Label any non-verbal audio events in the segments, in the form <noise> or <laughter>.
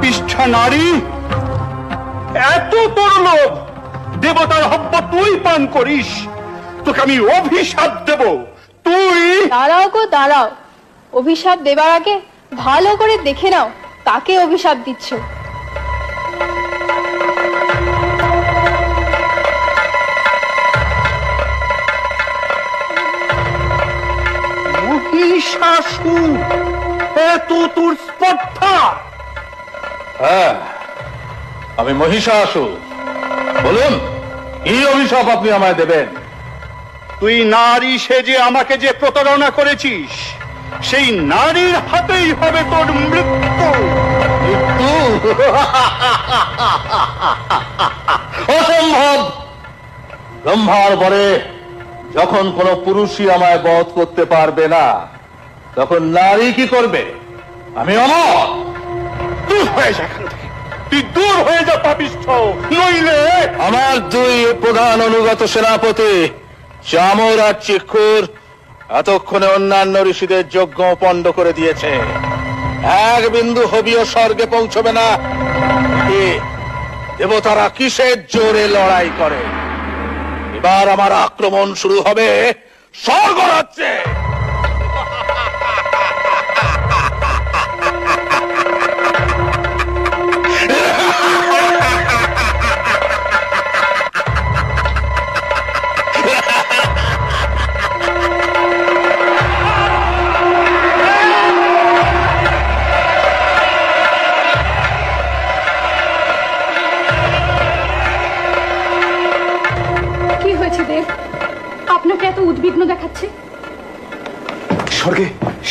পাপিষ্ঠা নারী এত তোর লোভ দেবতার হব্য তুই পান করিস। তোকে আমি অভিশাপ দেব। তুই দাঁড়াও গো দাঁড়াও। অভিশাপ দেবার আগে ভালো করে দেখে নাও কাকে অভিশাপ দিচ্ছ। মহিষাসুর এত তোর স্পর্ধা। হ্যাঁ আমি মহিষাসুর। বলুন কি অভিশাপ আপনি আমায় দেবেন? তুই নারী সেজে আমাকে যে প্রতারণা করেছিস সেই নারীর হাতেই হবে তোর মৃত্যু? অসম্ভব! ব্রহ্মার বরে যখন কোন পুরুষই আমায় বধ করতে পারবে না তখন নারী কি করবে? আমি অমর! দূর হয়ে যা তুই দূর হয়ে যা, পাপিষ্ঠ। নইলে আমার দুই প্রধান অনুগত সেনাপতি, চামর আর চিক্ষুর এতক্ষণে অন্যান্য ঋষিদের যজ্ঞ পণ্ড করে দিয়েছে। এক বিন্দু হবিও স্বর্গে পৌঁছবে না। দেবতারা কিসের জোরে লড়াই করে? এবার আমার আক্রমণ শুরু হবে স্বর্গ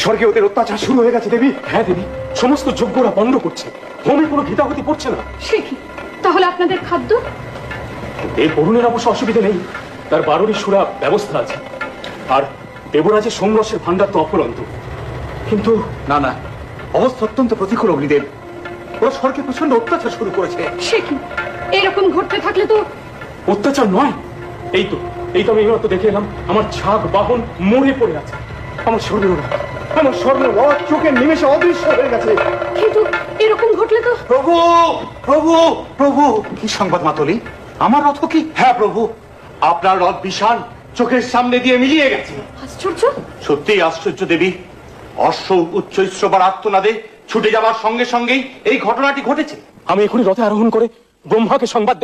স্বর্গে ওদের অত্যাচার শুরু হয়ে গেছে দেবী। হ্যাঁ দেবী। সমস্ত যজ্ঞরা বন্ধ করছে। হোমে কোনো ঘিতাহতি পড়ছে না। সে কি? তাহলে আপনাদের খাদ্য? এই বরুণের অবশ্য অসুবিধা নেই। তার বারোরই সুরা ব্যবস্থা আছে। আর দেবরাজের সংঘর্ষের ভান্ডার তো অফুরন্ত কিন্তু না না। অবস্থা অত্যন্ত প্রতিকূল অগ্নিদেব। ওরা স্বর্গে প্রচণ্ড অত্যাচার শুরু করেছে। সে কি? এরকম ঘটতে থাকলে তো অত্যাচার নয়। এই তো এই তো আমি এইমাত্র দেখে এলাম। আমার ছাগ বাহন মরে পড়ে আছে। আমার স্বর্ণ আমার স্বর্ণ রথ চোখের নিমেষে অদৃশ্য হয়ে গেছে। কিন্তু এরকম ঘটলে তো প্রভু প্রভু প্রভু। কি সংবাদ মাতলি? আমার রথ কি? হ্যাঁ প্রভু। আপনার রথ বিশাল চোখের সামনে দিয়ে মিলিয়ে গেছে। আশ্চর্য। সত্যিই আশ্চর্য দেবী। অশ্ব উচ্চ শ্রবার আত্মনাদে ছুটে যাওয়ার সঙ্গে সঙ্গেই এই ঘটনাটি ঘটেছে। আমি এখনই রথে আরোহণ করে ব্রহ্মাকে সংবাদ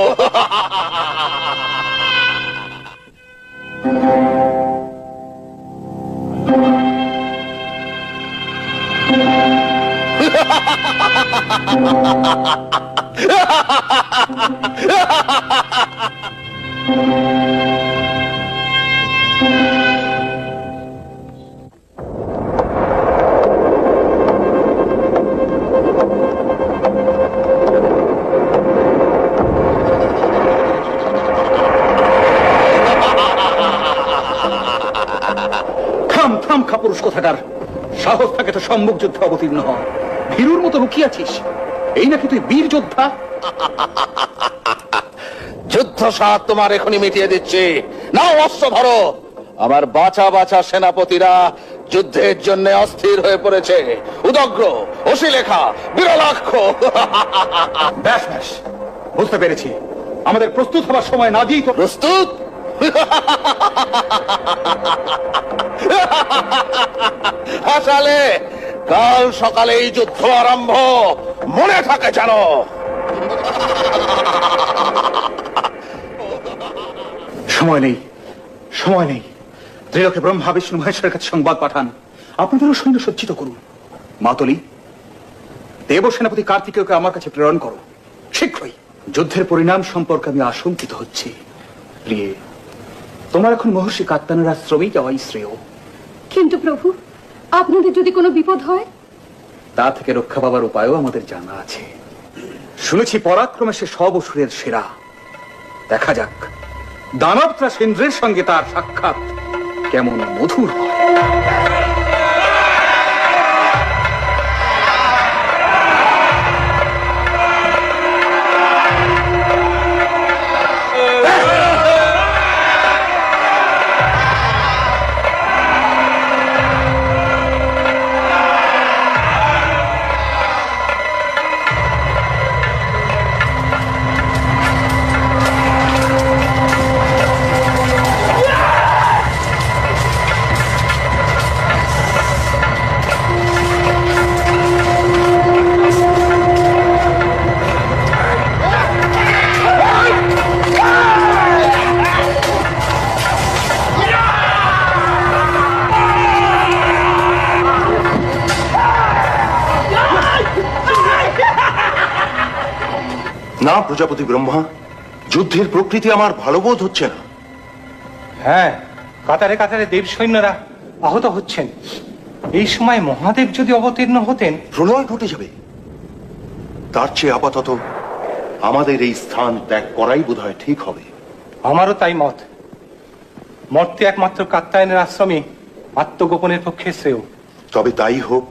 よ Ha ha ha ha! কোথাকার সাহস থাকে তো সম্মুখ যুদ্ধে অবতীর্ণ হ ভীরুর মতো লুকিয়ে আছিস? এই নাকি তুই বীর যোদ্ধা? যুদ্ধ সাত তোমার এখনই মিটিয়ে দিচ্ছি। নাও অস্ত্র ধরো। আমার বাঁচা বাঁচা সেনাপতিরা যুদ্ধের জন্য অস্থির হয়ে পড়েছে। উদগ্র অশিলেখা বিরলাক্ষ। ব্যাস ব্যাস। বুঝতে পেরেছি। আমাদের প্রস্তুত হবার সময় না দিয়েই তো প্রস্তুত? হাসালে, কাল সকালে এই যুদ্ধ আরম্ভ। মনে থাকে জানো সময় নেই সময় নেই। ত্রিলোকে ব্রহ্মা, বিষ্ণু, মহেশ্বরের কাছে সংবাদ পাঠান। আপনাদেরও সৈন্য সজ্জিত করুন। মাতলি দেব সেনাপতি কার্তিকেয়কে আমার কাছে প্রেরণ করো। শীঘ্রই যুদ্ধের পরিণাম সম্পর্কে আমি আশঙ্কিত হচ্ছি। প্রিয়ে তোমার এখন মহর্ষি কাত্তানের আশ্রমেই যাওয়াই শ্রেয়। কিন্তু প্রভু আপনাদের যদি কোনো বিপদ হয়? তা থেকে রক্ষা পাবার উপায়ও আমাদের জানা আছে। শুনেছি পরাক্রমে সে সব অসুরের সেরা। দেখা যাক দানবত্রা সেন্দ্রের সঙ্গে তার সাক্ষাৎ কেমন মধুর হয়। প্রজাপতি ব্রহ্মা যুদ্ধের প্রকৃতি আমার ভালো বোধ হচ্ছে না। হ্যাঁ কাতারে কাতারে দেব সৈন্যরা আহত হচ্ছেন। এই সময় মহাদেব যদি অবতীর্ণ হতেন প্রলয় ঘটে যাবে। তার চেয়ে আপাতত আমাদের এই স্থান ত্যাগ করাই বোধহয় ঠিক হবে। আমারও তাই মত। মর্তে একমাত্র কাত্তায়নের আশ্রমে আত্মগোপনের পক্ষে শ্রেয়। তবে তাই হোক।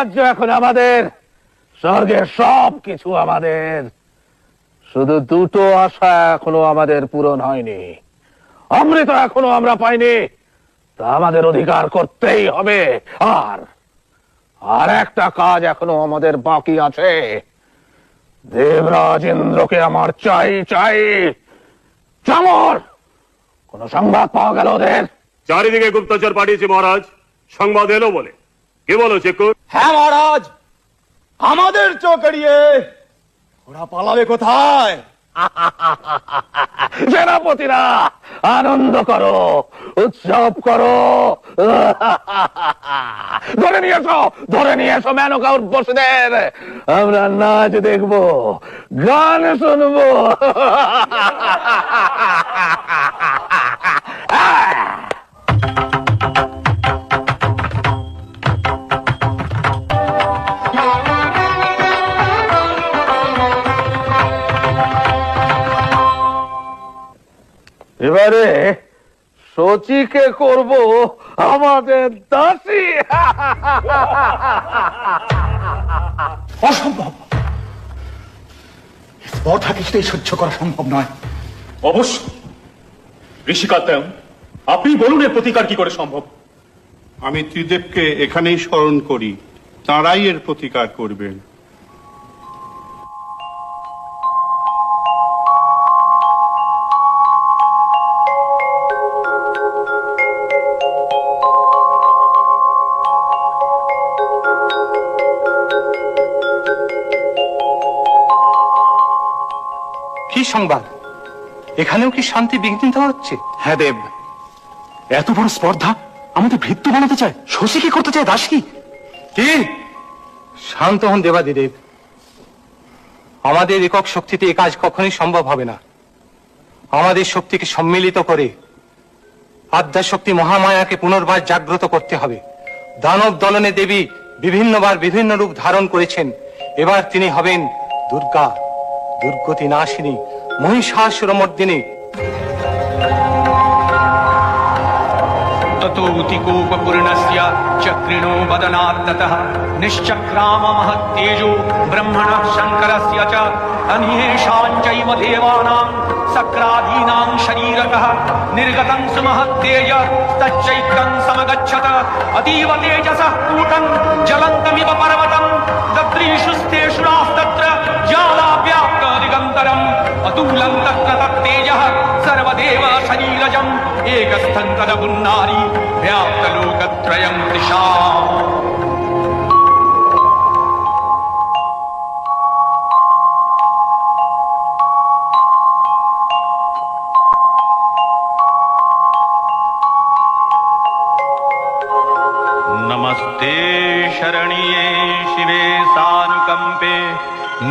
রাজ্য এখন আমাদের। স্বর্গের সব কিছু আমাদের। শুধু দুটো আশা এখনও আমাদের পূরণ হয়নি। অমৃত এখনও আমরা পাইনি। তা আমাদের অধিকার করতেই হবে। আর আর একটা কাজ এখনও আমাদের বাকি আছে। দেবরাজ ইন্দ্রকে আমার চাই চাই। চামর! কোন সংবাদ পাওয়া গেল ওদের? চারিদিকে গুপ্তচর পাঠিয়েছি মহারাজ। সংবাদ এলো বলে। কে বলো চেকুর হ্যাঁ মহারাজ। আমাদের চোখ এড়িয়ে ওরা পালাবে কোথায়? <laughs> সেনাপতিরা আনন্দ করো উৎসব করো। <laughs> ধরে নিয়ে এসো ধরে নিয়ে এসো মেনকা উর্বশীদের। আমরা নাচ দেখব গান শুনব। <laughs> সচিকে করব আমাদের দাসী। অসম্ভব। স্পর্ধা কিছুতেই সহ্য করা সম্ভব নয়। অবশ্য। ঋষিকাত্যায়ন আপনি বলুন এর প্রতিকার কি করে সম্ভব? আমি ত্রিদেবকে এখানেই স্মরণ করি তাঁরাই এর প্রতিকার করবেন। কি সংবাদ? এখানেও কি শান্তি বিঘ্নিত হচ্ছে? হ্যাঁ দেব। এত বড় স্পর্ধা আমাদের ভৃত্য বানাতে চায়। শশী কি করতে চায় দাসী কি? শান্ত হন দেবাদিদেব আমাদের একক শক্তিতে এ কাজ কখনোই সম্ভব হবে না। আমাদের শক্তিকে সম্মিলিত করে আদ্যাশক্তি মহামায়াকে পুনর্বার জাগ্রত করতে হবে। দানব দলনে দেবী বিভিন্নবার বিভিন্ন রূপ ধারণ করেছেন। এবার তিনি হবেন দুর্গা দুর্গতি নাশিনী মহিষাসুরমর্দিনী गोपूर्णस्य चक्रिणो वदनात्ततः। निश्चक्राम मह ब्रह्मणः शङ्करस्य च अन्येषाम् चैव देवानाम् सक्रादीनाम् शरीरतः निर्गतम् सुमहत्तेज तच्चैकम् समगच्छत। अतीव तेजसः कूटम् ज्वलन्तमिव पर्वतम्। दद्रीषु स्थेषु नास्तत्र जाला व्याप्तदिगन्तरम् अतूलम् तत्तेजः सर्वदेव शरीरजम्। एकस्थन्तरमुन्नारि व्याप्तलोकत्रयं दिशा।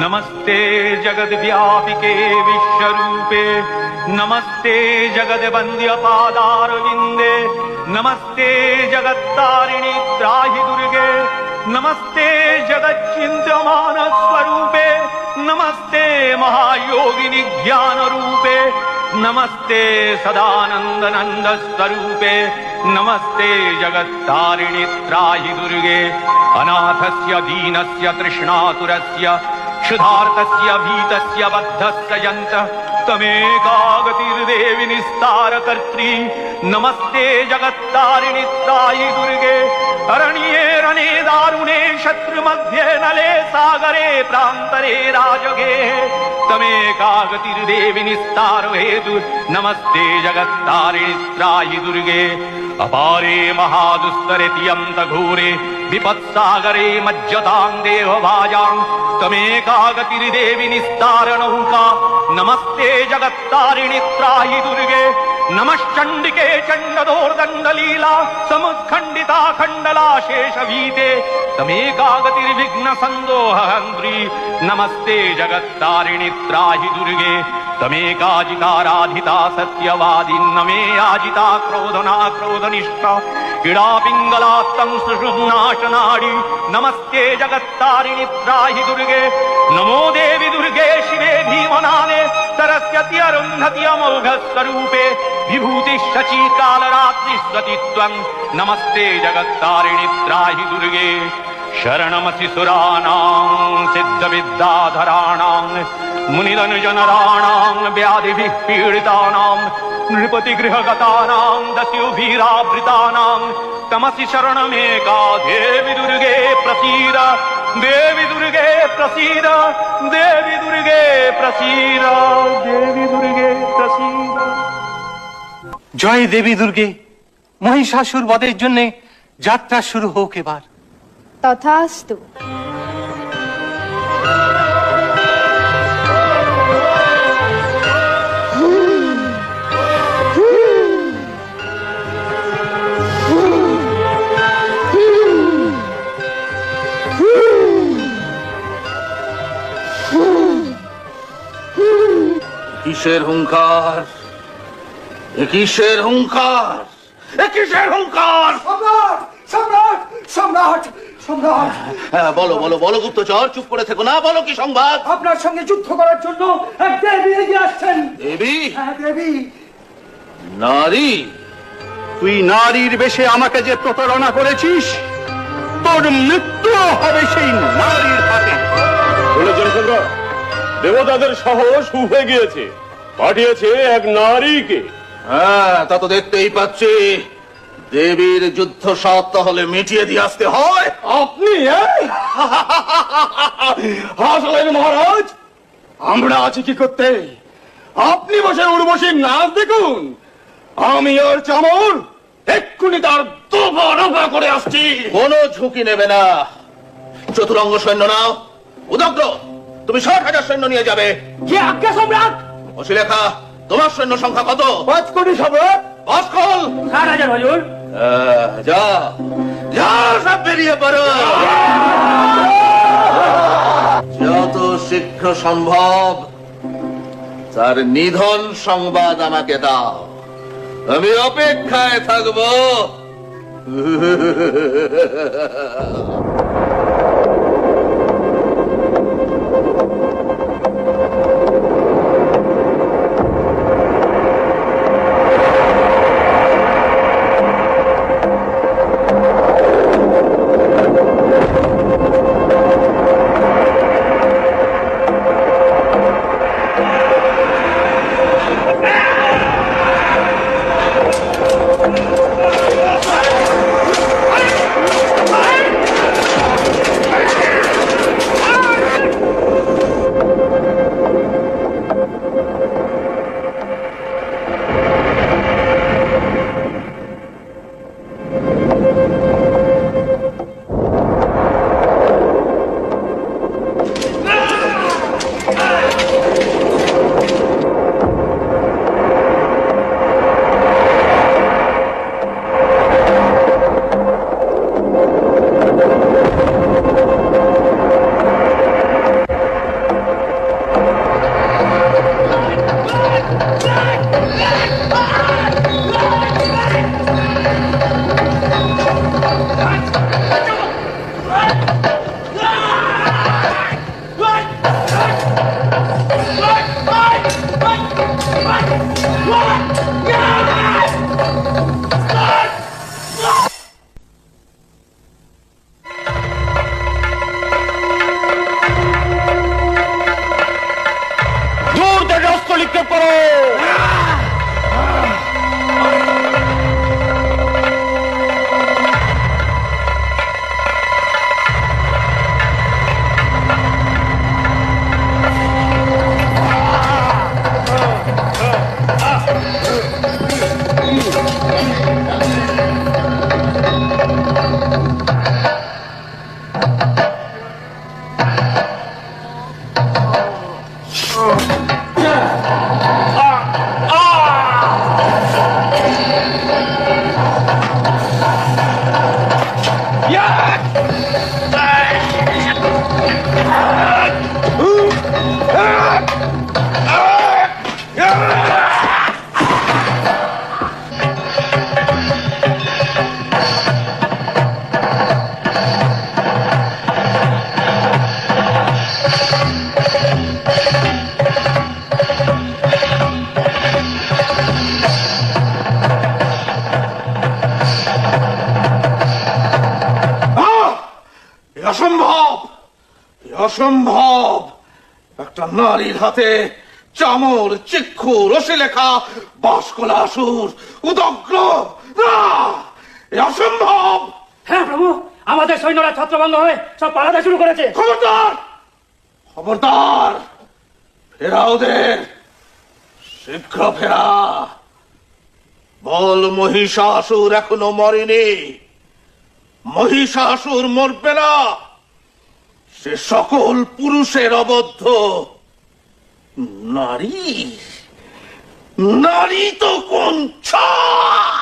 नमस्ते जगद्व्यापिके विश्वरूपे। नमस्ते जगद्वन्द्यपादारविन्दे नमस्ते जगत्तारिणि त्राहि दुर्गे। नमस्ते जगच्चिन्त्यमानस्वरूपे नमस्ते महायोगिनि ज्ञानरूपे। नमस्ते सदानन्दनन्द स्वरूपे नमस्ते जगत्तारिणि त्राहि दुर्गे। अनाथस्य दीनस्य तृष्णातुरस्य क्षुधार्तस्य भीतस्य बद्धस्य यन्तः तमेकागतिर्देवि निस्तारकर्त्री। नमस्ते जगत्तारिणि त्राहि दुर्गे। अरण्ये रणे दारुणे शत्रुमध्ये नले सागरे प्रान्तरे राजगे। तमेकागतिर्देवि निस्तारो हेतु नमस्ते जगत्तारिणि त्राहि ಅಪಾರೇ ಮಹಾದುಸ್ತರೆ ತಿಯಂ ತಘೂರೆ, ವಿಪತ್ಸಾಗರೇ ಮಜ್ಜತಾಂ ದೇವಭಾಜಾಂ, ತಮೇಕಾಗತಿರಿ ದೇವಿ ನಿಸ್ತಾರಣೌಕಾ ನಮಸ್ತೆ ಜಗತ್ತಾರಿಣಿ ತ್ರಾಹಿ ದುರ್ಗೆ, ನಮಶ್ಚಂಡಿಕೆ ಚಂಡದೋರ್ದಂಡಲೀಲಾ, ಸಮತ್ಖಂಡಿತಾ ಖಂಡಲಾಶೇಷವೀತೆ ತಮೇಕಾಗತಿರ್ವಿಘ್ನ ಸಂದೋಹ ಹಂದ್ರಿ, ನಮಸ್ತೆ ಜಗತ್ತಾರಿಣಿ ತ್ರಾಹಿ ದುರ್ಗೆ. तमेकाजिताराधिता सत्यवादिन्न मे याजिता क्रोधना क्रोधनिष्ठा इडा पिङ्गलात्तं सुषुम्नाशनाडि। नमस्ते जगत्तारिणि त्राहि दुर्गे। नमो देवि दुर्गे शिवे भीमनाने सरस्वती अरुन्धति अमोघस्वरूपे। विभूति शची कालरात्रि त्वं। नमस्ते जगत्तारिणि त्राहि दुर्गे। शरणमसि सुराणां सिद्धविद्याधराणां मुनिरनुजनराणां व्याधिभिः पीडितानां नृपतिगृहगतानां दस्युभिरावृतानां तमसि शरणमेका देवि दुर्गे प्रसीद देवि दुर्गे प्रसीद देवि दुर्गे प्रसीद देवि दुर्गे प्रसीद জয় দেবী দুর্গে মহিষাসুর বধের জন্য যাত্রা শুরু হোক এবার তথাস্তু কিসের হুঙ্কার? এ কিসের হুঙ্কার? এ কিসের হুঙ্কার? সম্রাট সম্রাট সম্রাট সম্রাট। হ্যাঁ বলো বলো বলো গুপ্তচর চুপ করে থেকো না বলো কি সংবাদ? আপনার সঙ্গে যুদ্ধ করার জন্য এক দেবী এগিয়ে আসছেন। দেবী? হ্যাঁ দেবী। নারী? তুই নারীর বেশে আমাকে যে প্রতারণা করেছিস তোর মৃত্যু হবে সেই নারীর হাতে। দেবতাদের সাহস উঠে গিয়েছে। পাঠিয়েছে এক নারীকে। হ্যাঁ তা তো দেখতেই পাচ্ছি। দেবীর যুদ্ধ সাত তাহলে মিটিয়ে দিয়ে আসতে হয়। আপনি হাসলেন মহারাজ আমরা আছি কি করতে? আপনি বসে উর্বশীর নাচ দেখুন। আমি ওর চামর এক্ষুনি তার দফা রফা করে আসছি। কোনো ঝুঁকি নেবে না। চতুরঙ্গ সৈন্য নাও উদগ্র তুমি ষাট হাজার সৈন্য নিয়ে যাবে। কি আজ্ঞা সম্রাট! অশিলেখা তোমার সৈন্য সংখ্যা কত? পাঁচ কোটি অস্কল হজুর যা যা সব বেরিয়ে পড়ো। যত শীঘ্র সম্ভব তার নিধন সংবাদ আমাকে দাও। আমি অপেক্ষায় থাকব। অসম্ভব। একটা নারীর হাতে চামর চিক্ষু রসে লেখা বাসকলা আসুর উদগ্র অসম্ভব। হ্যাঁ প্রভু আমাদের সৈন্যরা হয়ে সব পালাতে শুরু করেছে। খবরদার! খবরদার! ফেরা ওদের। শীঘ্র ফেরা। বল মহিষাসুর এখনও মরেনি। মহিষাসুর মরবে না। সে সকল পুরুষের অবদ্ধ। নারী? নারী তো কোন ছাড়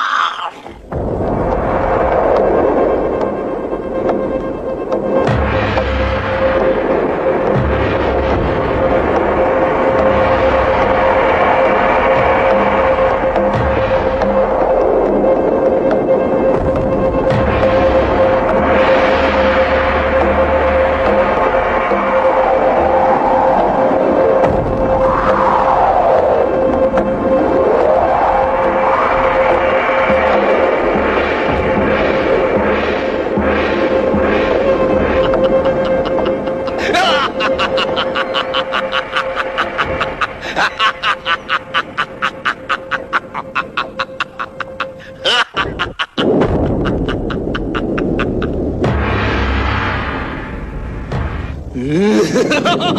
Ha ha ha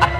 ha!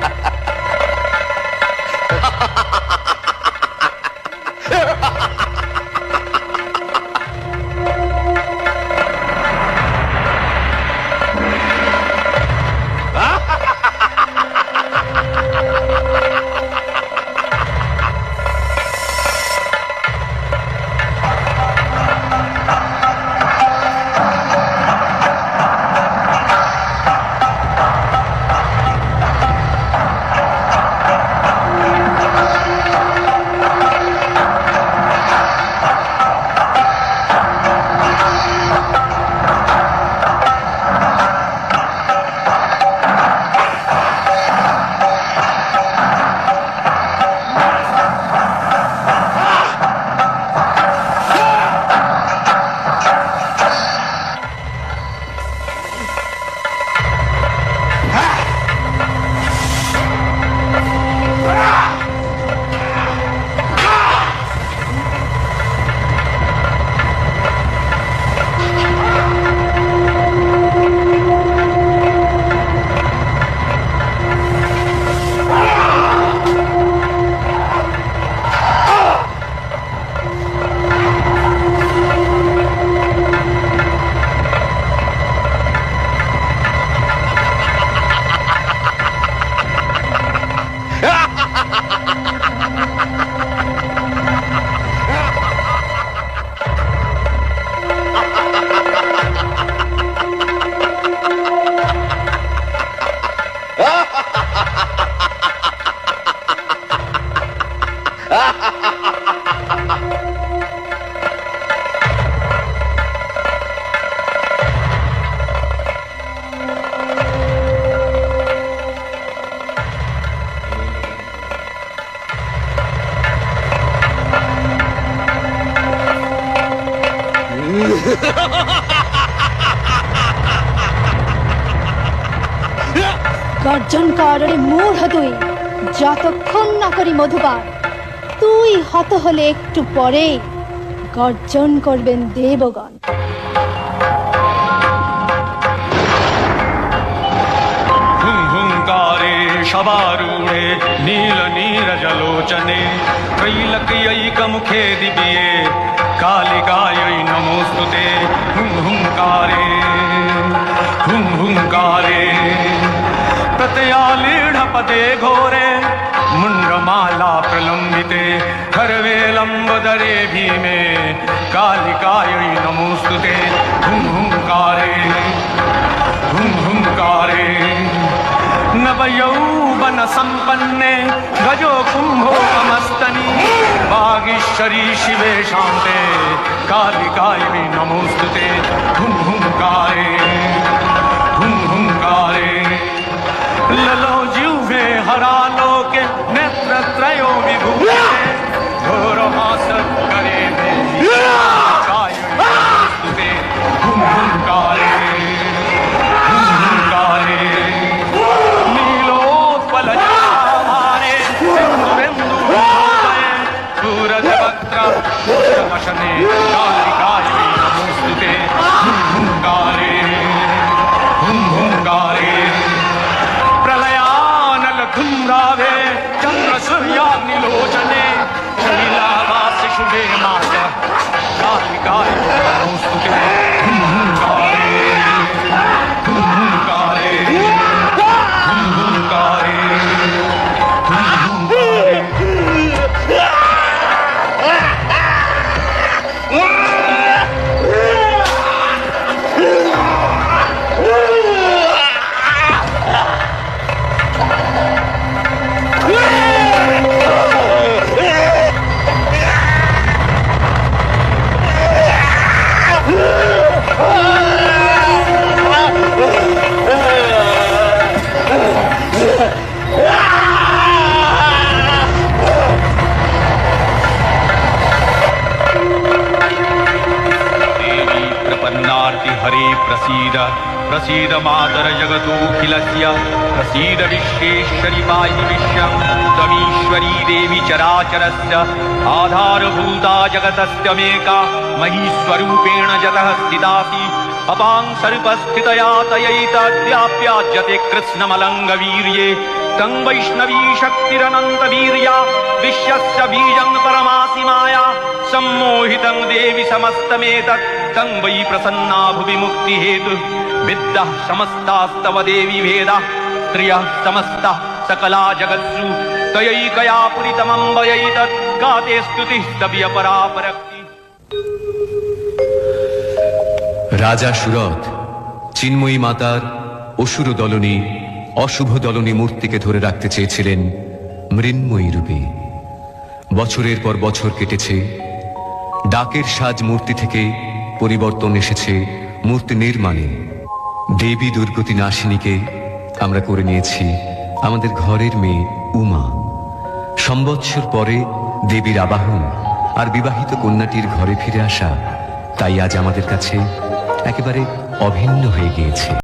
যতক্ষণ না করি মধুবার তুই হত হলে একটু পরে গর্জন করবেন দেবগণ हुं हुंकारे शबारूढे नील नीरजलोचने त्रैलक्यैकमुखे दिव्ये कालिकायै नमोऽस्तु ते हुं हुंकारे हुं हुंकारे प्रतयालीढपदे घोरे मुण्डमाला प्रलम्बिते भीमे, कालिकायै नमोऽस्तु ते हुं हुंकारे हुं हुंकारे नवयौवन सम्पन्ने गजो कुम्भो कमस्तनि वागीश्वरी शिवे शान्ते, कालिकायै नमोऽस्तु ते हुं हुंकारे हुं हुंकारे ललो जिह्वे हरालोके 야! जगतोऽखिलस्य प्रसीद विश्वेश्वरि पाहि विश्वं त्वमीश्वरी देवी चराचरस्य आधारभूता जगतस्त्यमेका महीस्वरूपेण जतः स्थितासि। अपां सर्पस्थितया तयैतद्याप्याज्यते कृत्स्नमलङ्गवीर्ये। तं वैष्णवी शक्तिरनन्तवीर्या विश्वस्य बीजं परमासि माया सम्मोहितं देवि समस्तमेतत् तं वै प्रसन्ना भुवि मुक्तिहेतुः विद्याः समस्तास्तव देवि भेदाः स्त्रियः समस्ताः सकला जगत्सु तयैकया पुरितमम्बयैतत् गाते स्तुतिः स्तव्यपरापरक्ति রাজা সুরথ চিন্ময়ী মাতার অসুর দলনী অশুভ দলনী মূর্তিকে ধরে রাখতে চেয়েছিলেন মৃন্ময়ী রূপে বছরের পর বছর কেটেছে ডাকের সাজ মূর্তি থেকে পরিবর্তন এসেছে মূর্তি নির্মাণে। দেবী দুর্গতি নাশিনীকে আমরা করে নিয়েছি আমাদের ঘরের মেয়ে উমা। সম্বৎসর পরে দেবীর আবাহন আর বিবাহিত কন্যাটির ঘরে ফিরে আসা তাই আজ আমাদের কাছে একেবারে অভিন্ন হয়ে গিয়েছে।